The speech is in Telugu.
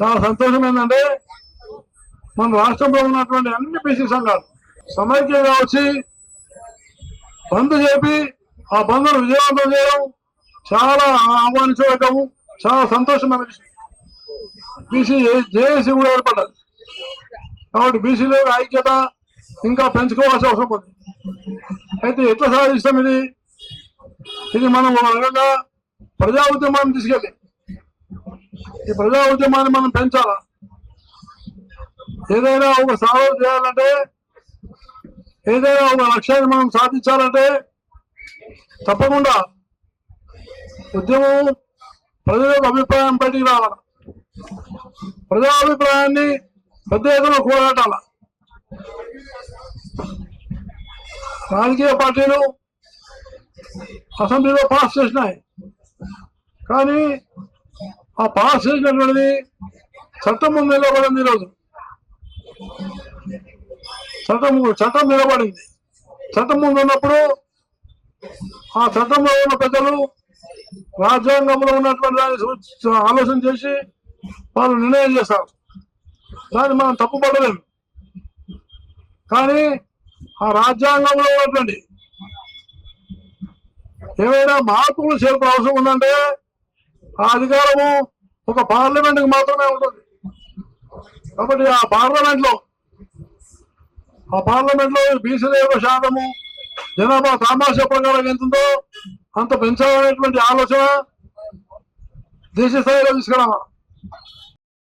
చాలా సంతోషం ఏంటంటే మన రాష్ట్రంలో ఉన్నటువంటి అన్ని బీసీ సంఘాలు సమైక్యంగా వచ్చి బంద్ చేపి ఆ బంద్ను విజయవంతం చేయడం చాలా ఆహ్వానించదగ్గము చాలా సంతోషమైన విషయం. బీసీ జేఏసీ కూడా ఏర్పడ్డది. కాబట్టి బీసీలో ఐక్యత ఇంకా పెంచుకోవాల్సిన అవసరం ఉంది. అయితే ఎట్లా సాధిస్తాం ఇది? ఇది మనం ఒక రకంగా ప్రజా ఉద్యమాన్ని తీసుకెళ్ళి ఈ ప్రజా ఉద్యమాన్ని మనం పెంచాలా? ఏదైనా ఒక సాధన చేయాలంటే ఏదైనా ఒక లక్ష్యాన్ని మనం సాధించాలంటే తప్పకుండా ఉద్యమం ప్రజల యొక్క అభిప్రాయం బయటికి రావాల? ప్రజా అభిప్రాయాన్ని పెద్ద ఎత్తున కూడగట్టాల రాజకీయ పార్టీలు అసెంబ్లీలో పాస్ చేసినాయి. కానీ ఆ పాస్ చేసినటువంటిది చట్టం ముందు నిలబడింది ఈరోజు. చట్టం చట్టం నిలబడింది. చట్టం ముందు ఉన్నప్పుడు ఆ చట్టంలో ఉన్న పెద్దలు రాజ్యాంగంలో ఉన్నటువంటి దాన్ని ఆలోచన చేసి వాళ్ళు నిర్ణయం చేస్తారు. దాన్ని మనం తప్పుపడలేము కానీ ఆ రాజ్యాంగంలో ఉన్నటువంటి ఏమైనా మార్పులు చేర్పు అవసరం ఉందంటే ఆ అధికారము ఒక పార్లమెంట్కి మాత్రమే ఉంటుంది. కాబట్టి ఆ పార్లమెంట్లో ఆ పార్లమెంట్లో బీసీల యొక్క శాతము జనాభా సామాజిక ప్రకారం ఎంత ఉందో అంత పెంచాలనేటువంటి ఆలోచన దేశ స్థాయిలో తీసుకురావాలి.